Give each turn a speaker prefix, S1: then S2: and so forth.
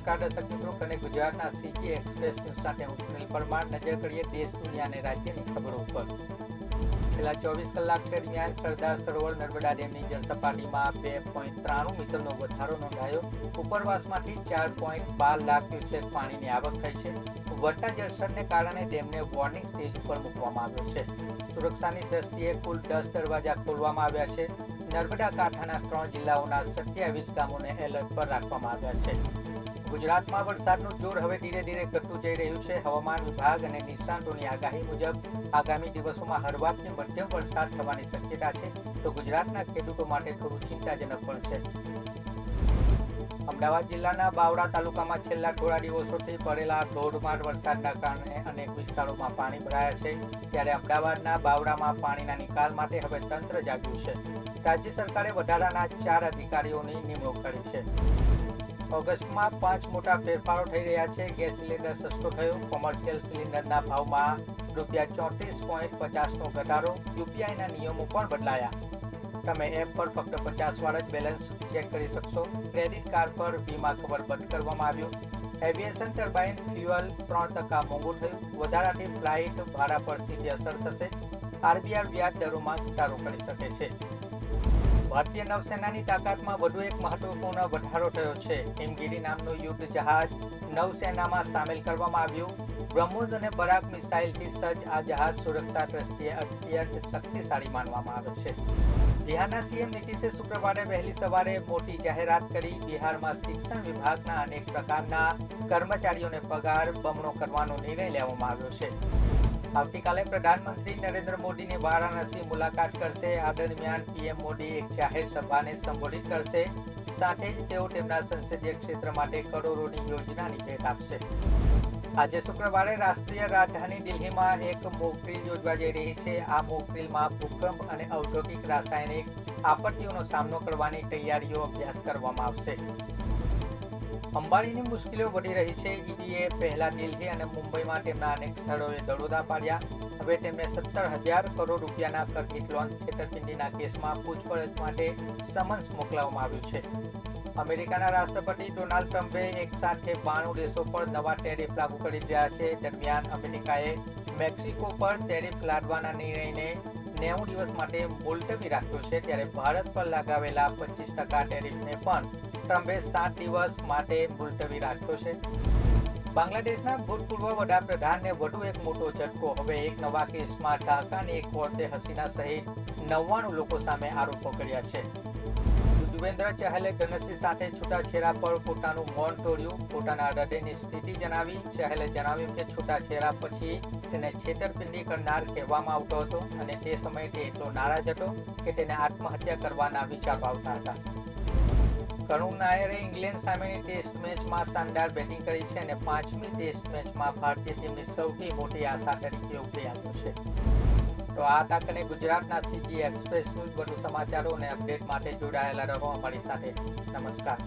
S1: નમસ્કાર દર્શક મિત્રો અને ગુજરાતના સીજી એક્સપ્રેસ ન્યૂઝ સાથે હું સુનિલ પરમાર નજર કરીએ દેશ, દુનિયા અને રાજ્યની ખબરો ઉપર. છેલ્લા ચોવીસ કલાક દરમિયાન સરદાર સરોવર નર્મદા ડેમની જળસપાટીમાં બે પોઈન્ટ ત્રાણું મીટરનો વધારો નોંધાયો. ઉપરવાસમાંથી ચાર પોઈન્ટ બાર લાખ ક્યુસેક પાણીની આવક થઈ છે. વધતા જળસરને કારણે ડેમને વોર્નિંગ સ્ટેજ ઉપર મૂકવામાં આવ્યો છે. સુરક્ષાની દ્રષ્ટિએ કુલ દસ દરવાજા ખોલવામાં આવ્યા છે. નર્મદા કાંઠાના ત્રણ જિલ્લાઓના સત્યાવીસ ગામોને એલર્ટ પર રાખવામાં આવ્યા છે. ગુજરાતમાં વરસાદનું જોર હવે ધીરે ધીરે ઘટતું જઈ રહ્યું છે. હવામાન વિભાગ અને નિષ્ણાંતોની આગાહી મુજબ આગામી દિવસોમાં હળવાથી મધ્યમ વરસાદ થવાની શક્યતા છે. તો ગુજરાતના ખેડૂતો માટે થોડું ચિંતાજનક પણ છે. અમદાવાદ જિલ્લાના બાવડા તાલુકામાં છેલ્લા થોડા દિવસોથી પડેલા ધોધમાર વરસાદના કારણે અનેક વિસ્તારોમાં પાણી ભરાયા છે. ત્યારે અમદાવાદના બાવડામાં પાણીના નિકાલ માટે હવે તંત્ર જાગ્યું છે. રાજ્ય સરકારે વધારાના ચાર અધિકારીઓની નિમણૂક કરી છે. ઓગસ્ટમાં પાંચ મોટા ફેરફારો થઈ રહ્યા છે. ગેસ સિલિન્ડર સસ્તો થયો. કોમર્શિયલ સિલિન્ડરના ભાવમાં રૂપિયા ચોત્રીસ પોઈન્ટ પચાસનો ઘટાડો. યુપીઆઈના નિયમો પણ બદલાયા. તમે એપ પર ફક્ત પચાસ વાળા જ બેલેન્સ ચેક કરી શકશો. ક્રેડિટ કાર્ડ પર વીમા કવર બંધ કરવામાં આવ્યું. એવિએશન ટર્બાઇન ફ્યુઅલ ત્રણ ટકા મોંઘું થયું. વધારાની ફ્લાઇટ ભાડા પર સીધી અસર થશે. આરબીઆઈ વ્યાજ દરોમાં ઘટાડો કરી શકે છે. ભારતીય નૌસેનાની તાકાતમાં વધુ એક મહત્વપૂર્ણ વધારો થયો છે. હિમગીરી નામનું યુદ્ધ જહાજ નૌસેનામાં સામેલ કરવામાં આવ્યું. બ્રહ્મોસ અને બરાક મિસાઇલથી સજ્જ આ જહાજ સુરક્ષા દ્રષ્ટિએ અત્યંત શક્તિશાળી માનવામાં આવે છે. બિહારના સીએમ નીતિશે શુક્રવારે વહેલી સવારે મોટી જાહેરાત કરી બિહારમાં શિક્ષણ વિભાગના અનેક પ્રકારના કર્મચારીઓને પગાર, બમણો કરવાનો નિર્ણય લેવામાં આવ્યો છે. આવતીકાલે પ્રધાનમંત્રી નરેન્દ્ર મોદીની વારાણસી મુલાકાત કરશે. આ દરમિયાન પીએમ મોદી એક જાહેર સભાને સંબોધિત કરશે. સાથે જ તેઓ તેમના સંસદીય ક્ષેત્ર માટે કરોડોની યોજનાની ભેટ આપશે. આજે શુક્રવારે રાષ્ટ્રીય રાજધાની દિલ્હીમાં એક મોકડ્રીલ યોજવા જઈ રહી છે. આ મોકડ્રીલમાં ભૂકંપ અને ઔદ્યોગિક રાસાયણિક આપત્તિઓનો સામનો કરવાની તૈયારીઓ અભ્યાસ કરવામાં આવશે. અંબાણીની મુશ્કેલીઓ વધી રહી છે. ઈડીએ પહેલા દિલ્હી અને મુંબઈમાં તેમના અનેક સ્થળોએ દરોડા પાડ્યા. હવે તેમને સત્તર હજાર કરોડ રૂપિયાના કથિત લોન છેતરપિંડીના કેસમાં પૂછપરછ માટે સમન્સ મોકલવામાં આવ્યું છે. અમેરિકાના રાષ્ટ્રપતિ ડોનાલ્ડ ટ્રમ્પે એક સાથે બાણું દેશો પર નવા ટેરિફ લાગુ કરી દીધા છે. દરમિયાન અમેરિકાએ મેક્સિકો પર ટેરિફ લાદવાના નિર્ણયને નેવું દિવસ માટે મુલતવી રાખ્યો છે ત્યારે ભારત પર લગાવેલા પચીસ ટકા ટેરિફને પણ ટ્રમ્પે સાત દિવસ માટે મુલતવી રાખ્યો છે. બાંગ્લાદેશના ભૂતપૂર્વ વડાપ્રધાનને વધુ એક મોટો ઝટકો. હવે એક નવા કેસમાં ઢાકાની એક કોર્ટે હસીના સહિત નવ્વાણું લોકો સામે આરોપો કર્યા છે. યુજવેન્દ્ર ચહલે ધનશ્રી સાથે છૂટાછેડા પર પોતાનું મૌન તોડ્યું. પોતાના હૃદયની સ્થિતિ જણાવી. ચહલે જણાવ્યું કે છૂટાછેડા પછી તેને છેતરપિંડી કરનાર કહેવામાં આવતો હતો અને તે સમયે તે એટલો નારાજ હતો કે તેને આત્મહત્યા કરવાના વિચારો આવતા હતા. કરુણ નાયરે ઇંગ્લેન્ડ સામેની ટેસ્ટ મેચમાં શાનદાર બેટિંગ કરી છે અને પાંચમી ટેસ્ટ મેચમાં ભારતીય ટીમની સૌથી મોટી આશા તરીકે ઉભરી આવ્યો છે. તો આ તક અને ગુજરાતના સીજી એક્સપ્રેસ ન્યૂઝ, વધુ સમાચારો અને અપડેટ માટે જોડાયેલા રહો અમારી સાથે. નમસ્કાર.